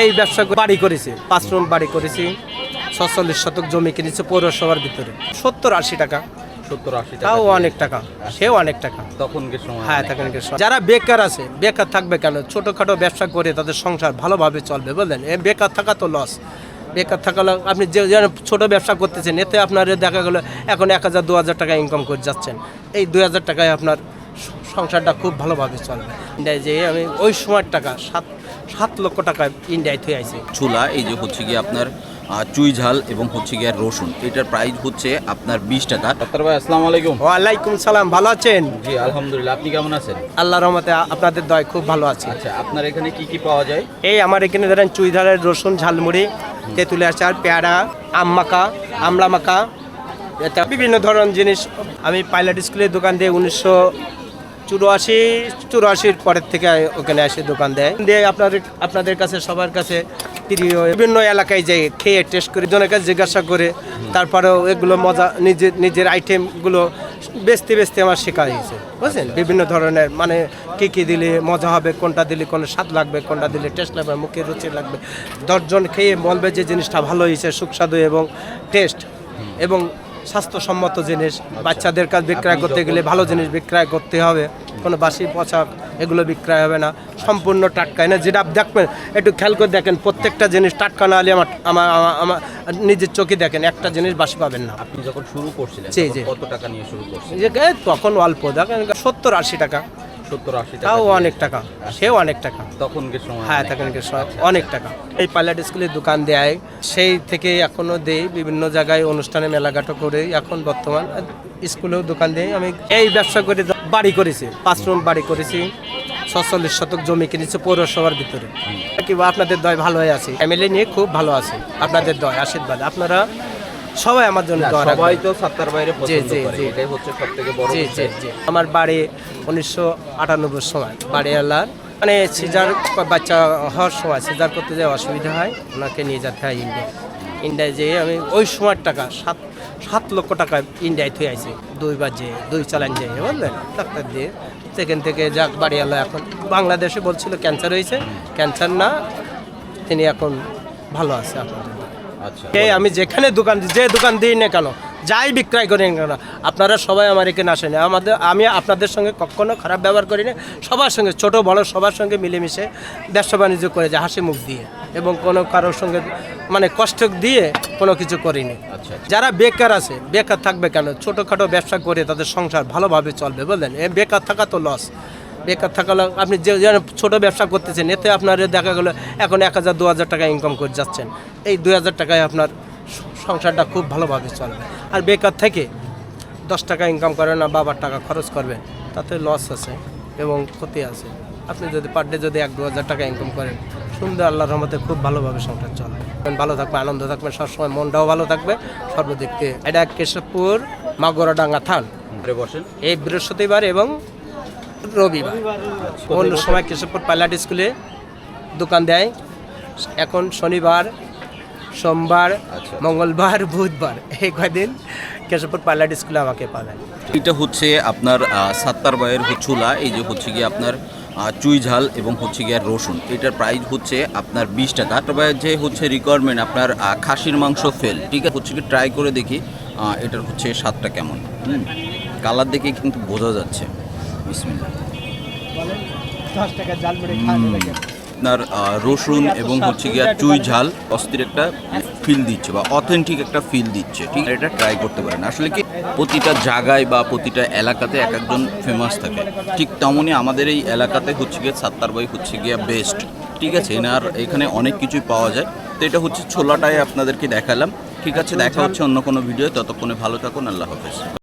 এই ব্যবসা বাড়ি করেছি পাঁচ রুম বাড়ি করেছি ছচল্লিশ শতক জমি কিনেছি পৌরসভার ভিতরে। সত্তর আশি টাকা। সত্তর আশি তাও টাকা অনেক টাকা সেও অনেক টাকা। সময় হ্যাঁ অনেক। তখন যারা বেকার আছে বেকার থাকবে কেন? ছোটোখাটো ব্যবসা করে তাদের সংসার ভালোভাবে চলবে বুঝলেন? এ বেকার থাকা তো লস বেকার থাকা আপনি যে ছোটো ব্যবসা করতেছেন এতে আপনার দেখা গেলো এখন এক হাজার দু হাজার টাকা ইনকাম করে যাচ্ছেন। এই দুই হাজার টাকায় আপনার সংসারটা খুব ভালোভাবে চলবে। যে আমি ওই সময়ের টাকা সাত সাত লক্ষ টাকা ইন্ডিয়ায় থুয়ে আইছি। চুলা এই যে হচ্ছে গিয়ে আপনার চুই ঝাল এবং হচ্ছে গিয়ে রসুন। এটার প্রাইস হচ্ছে আপনার বিশ টাকা। ডাক্তার ভাই আসসালামু আলাইকুম। ওয়ালাইকুম সালাম ভালো আছেন? জি আলহামদুলিল্লাহ। আপনি কেমন আছেন? আল্লাহ রহমতে আপনাদের দয় খুব ভালো আছে। আচ্ছা আপনার এখানে কি কি পাওয়া যায়? এই আমার এখানে ধরেন চুইধারের রসুন ঝালমুড়ি তেঁতুলের আচার পেয়ারা আম মাখা আমলা মাখা এটা বিভিন্ন ধরনের জিনিস আমি পাইলট স্কুলের দোকান দিয়ে উনিশশো চুরাশি, চুরাশির পরের থেকে ওখানে এসে দোকান দেয়। দিয়ে আপনাদের আপনাদের কাছে, সবার কাছে প্রিয় বিভিন্ন এলাকায় যাই খেয়ে টেস্ট করে, জনের কাছে জিজ্ঞাসা করে, তারপরেও এগুলো মজা নিজের নিজের আইটেমগুলো বেচতে বেচতে আমার শেখা হয়েছে। বুঝছেন? বিভিন্ন ধরনের মানে কী কী দিলে মজা হবে, কোনটা দিলে কোনো স্বাদ লাগবে, কোনটা দিলে টেস্ট লাগবে, মুখে রুচি লাগবে। দশজন খেয়ে বলবে যে জিনিসটা ভালো হয়েছে, সুস্বাদু এবং টেস্ট এবং স্বাস্থ্যসম্মত জিনিস বাচ্চাদের কাছে বিক্রয় করতে গেলে ভালো জিনিস বিক্রয় করতে হবে। কোনো বাসি পোশাক এগুলো বিক্রয় হবে না। সম্পূর্ণ টাটকা। না যেটা দেখবেন একটু খেয়াল করে দেখেন প্রত্যেকটা জিনিস টাটকা না হলে আমার আমার আমার- নিজের চোখে দেখেন একটা জিনিস বাসি পাবেন না। আপনি যখন শুরু করছিলেন কত টাকা নিয়ে শুরু করছিলেন? তখন অল্প। দেখেন সত্তর আশি টাকা। সত্তর আশি টাকা তাও অনেক টাকা। সেও অনেক টাকা। তখনকার সময় হ্যাঁ অনেক। তখনকার সময় অনেক টাকা। এই পাইলট স্কুলে দোকান দেয়। সেই থেকে এখনও দেই বিভিন্ন জায়গায় অনুষ্ঠানে মেলাঘাটো করে। এখন বর্তমান স্কুলেও দোকান দেই। আমি এই ব্যবসা করে বাড়ি করেছি পাঁচ রুম বাড়ি করেছি। ছচল্লিশ শতক জমি কিনেছি পৌরসভার ভিতরে। কিংবা আপনাদের দয় ভালো হয়ে আছে। ফ্যামিলি নিয়ে খুব ভালো আছে। আপনাদের দয় আশীর্বাদ। আপনারা সবাই আমার জন্য দোয়া সবাই তো সাত্তার বাইরে পছন্দ জি, করে জি। এটাই হচ্ছে সব থেকে বড় জি জি জি। আমার বাড়ি উনিশশো আটানব্বই সময় বাড়ি আলার মানে সিজার বাচ্চা হওয়ার সময় সিজার করতে যাওয়া অসুবিধা হয় ওনাকে নিয়ে যেতে হয় ইন্ডিয়া ইন্ডিয়ায় যেয়ে আমি ওই সময়ের টাকা সাত সাত লক্ষ টাকা ইন্ডিয়ায় থুয়ে আইছি দুইবার যেয়ে দুই চালান যেয়ে বুঝলেন? ডাক্তার দিয়ে। সেখান থেকে যাক বাড়ি এলো এখন বাংলাদেশে বলছিল ক্যান্সার হয়েছে। ক্যান্সার না তিনি এখন ভালো আছে আপনাদের এই আমি যেখানে দোকান যে দোকান দিই না কেন যাই বিক্রয় করি না কেন আপনারা সবাই আমার এখানে আসেন। আমাদের আমি আপনাদের সঙ্গে কখনো খারাপ ব্যবহার করি না সবার সঙ্গে ছোট বড় সবার সঙ্গে মিলেমিশে ব্যবসা বাণিজ্য করে যে হাসি মুখ দিয়ে এবং কোনো কারোর সঙ্গে মানে কষ্ট দিয়ে কোনো কিছু করিনি। আচ্ছা যারা বেকার আছে বেকার থাকবে কেন? ছোটোখাটো ব্যবসা করে তাদের সংসার ভালোভাবে চলবে বললেন এ বেকার থাকা তো লস বেকার থাকা আপনি যে যেন ছোটো ব্যবসা করতেছেন এতে আপনার দেখা গেলো এখন এক হাজার দু হাজার টাকা ইনকাম করে যাচ্ছেন। এই দুই হাজার টাকায় আপনার সংসারটা খুব ভালোভাবে চলবে। আর বেকার থেকে দশ টাকা ইনকাম করেন না বাবার টাকা খরচ করবেন তাতে লস আছে এবং ক্ষতি আছে। আপনি যদি পার ডে যদি এক দু হাজার টাকা ইনকাম করেন সুন্দর আল্লাহর রহমতে খুব ভালোভাবে সংসার চলবে। ভালো থাকবে আনন্দ থাকবে সবসময় মনটাও ভালো থাকবে। সর্বদিক থেকে এটা কেশবপুর মাগরাডাঙ্গা থান। ঘরে বসেন। এই বৃহস্পতিবার এবং রবিবার। অন্য সময় কেশবপুর পাইলট স্কুলে দোকান দেয়। এখন শনিবার সোমবার আচ্ছা। মঙ্গলবার বুধবার এই কয়দিন কেশবপুর পাইলট স্কুলে আমাকে পাবেন এটা হচ্ছে আপনার সাত্তার বাইয়ের চুলা এই যে হচ্ছে গিয়ে আপনার চুই ঝাল এবং হচ্ছে গিয়ে রসুন। এটার প্রাইস হচ্ছে আপনার বিশ টাকা। তবে যে হচ্ছে রিকোয়ারমেন্ট আপনার খাসির মাংস ফেল ঠিক আছে? হচ্ছে কি ট্রাই করে দেখি এটার হচ্ছে স্বাদটা কেমন। কালার দেখে কিন্তু বোঝা যাচ্ছে। আপনার রসুন এবং হচ্ছে গিয়া চুই ঝাল অস্থির একটা ফিল দিচ্ছে বা অথেন্টিক একটা ফিল দিচ্ছে ঠিক? এটা ট্রাই করতে পারেন। আসলে কি প্রতিটা জায়গায় বা প্রতিটা এলাকাতে এক একজন ফেমাস থাকে। ঠিক তেমনই আমাদের এই এলাকাতে হচ্ছে গিয়ে সাত্তার বাই হচ্ছে গিয়া বেস্ট ঠিক আছে? এনার এখানে অনেক কিছুই পাওয়া যায়। তো এটা হচ্ছে ছোলাটাই আপনাদেরকে দেখালাম। ঠিক আছে দেখা হচ্ছে অন্য কোনো ভিডিও ততক্ষণে ভালো থাকুন আল্লাহ হাফেজ।